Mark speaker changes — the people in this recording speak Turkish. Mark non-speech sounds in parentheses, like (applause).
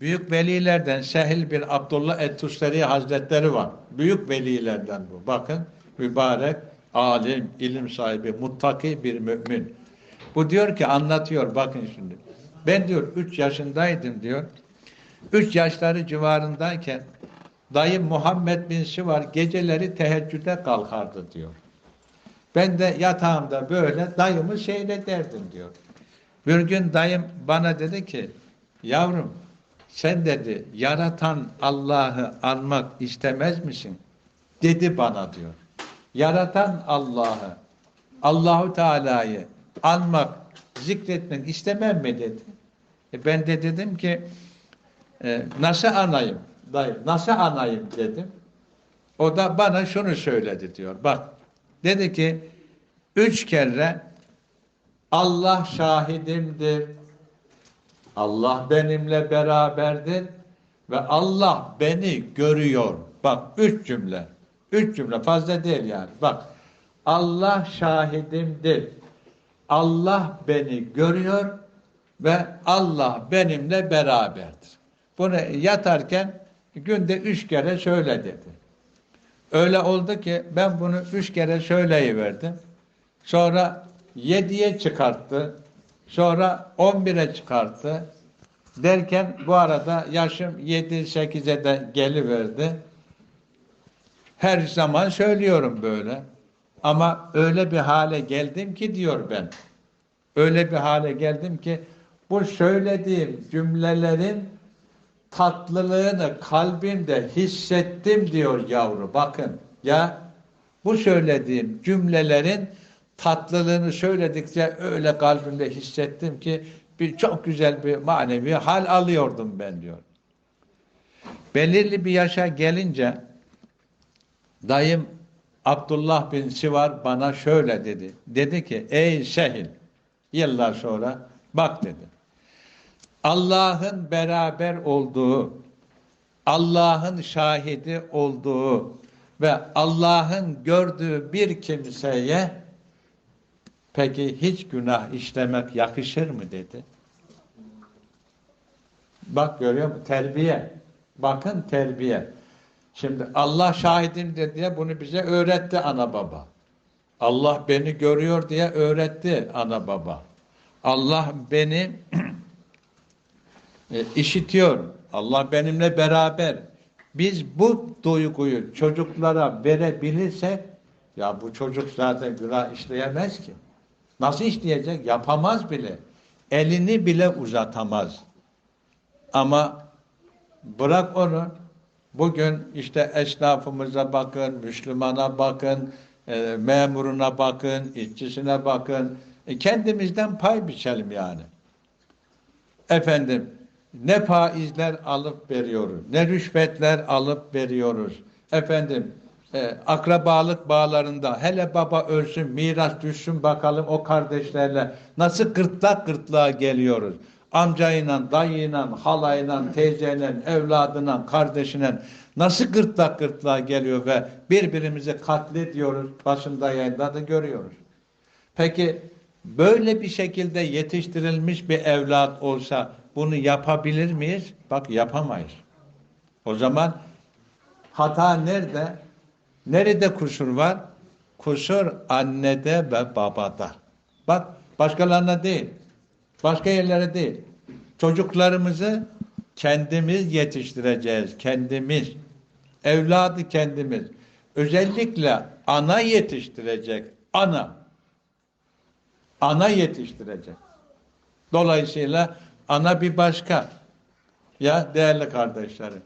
Speaker 1: Büyük velilerden Sehil bin Abdullah et-Tustari Hazretleri var. Büyük velilerden bu. Bakın mübarek, alim, ilim sahibi, muttaki bir mümin. Bu diyor ki anlatıyor bakın şimdi. Ben diyor 3 yaşındaydım diyor. 3 yaşları civarındayken dayım Muhammed bin Sivar geceleri teheccüde kalkardı diyor. Ben de yatağımda böyle dayımı seyrederdim diyor. Bir gün dayım bana dedi ki yavrum sen dedi yaratan Allah'ı anmak istemez misin? Dedi bana diyor. Yaratan Allah'ı, Allahu Teala'yı anmak, zikretmek istemem mi dedi. E ben de dedim ki e, nasıl anayım dayı, nasıl anayım dedim. O da bana şunu söyledi diyor. Bak dedi ki üç kere Allah şahidimdir. Allah benimle beraberdir ve Allah beni görüyor. Bak üç cümle. Üç cümle fazla değil yani. Bak Allah şahidimdir. Allah beni görüyor ve Allah benimle beraberdir. Bunu yatarken günde üç kere söyle dedi. Öyle oldu ki ben bunu üç kere söyleyiverdim. Sonra yediye çıkarttı. Sonra on bire çıkarttı. Derken bu arada yaşım yedi sekize de geliverdi. Her zaman söylüyorum böyle. Ama öyle bir hale geldim ki diyor ben. Öyle bir hale geldim ki bu söylediğim cümlelerin tatlılığını kalbimde hissettim diyor yavru. Bakın ya bu söylediğim cümlelerin tatlılığını söyledikçe öyle kalbimde hissettim ki bir çok güzel bir manevi hal alıyordum ben diyor. Belirli bir yaşa gelince dayım Abdullah bin Sivar bana şöyle dedi. Dedi ki ey Şehil yıllar sonra bak dedi. Allah'ın beraber olduğu, Allah'ın şahidi olduğu ve Allah'ın gördüğü bir kimseye peki hiç günah işlemek yakışır mı dedi. Bak görüyor musun? Terbiye. Bakın terbiye. Şimdi Allah şahidimdir diye bunu bize öğretti ana baba. Allah beni görüyor diye öğretti ana baba. Allah beni (clears throat) e, işitiyor. Allah benimle beraber. Biz bu duyguyu çocuklara verebilirsek ya bu çocuk zaten günah işleyemez ki. Nasıl işleyecek? Yapamaz bile. Elini bile uzatamaz. Ama bırak onu. Bugün işte esnafımıza bakın, Müslümana bakın, e, memuruna bakın, işçisine bakın. E, kendimizden pay biçelim yani. Efendim, ne faizler alıp veriyoruz, ne rüşvetler alıp veriyoruz. Efendim, e, akrabalık bağlarında hele baba ölsün, miras düşsün bakalım o kardeşlerle nasıl gırtlak gırtlağa geliyoruz. Amcayla, dayıyla, halayla, teyzeyle, evladına, kardeşine nasıl gırtlak gırtlağa geliyor ve birbirimizi katlediyoruz. Başında yayında da görüyoruz. Peki böyle bir şekilde yetiştirilmiş bir evlat olsa bunu yapabilir miyiz? Bak yapamayız. O zaman hata nerede? Nerede kusur var? Kusur annede ve babada. Bak başkalarına değil. Başka yerlere değil. Çocuklarımızı kendimiz yetiştireceğiz. Kendimiz. Evladı kendimiz. Özellikle ana yetiştirecek. Ana. Ana yetiştirecek. Dolayısıyla ana bir başka. Ya değerli kardeşlerim.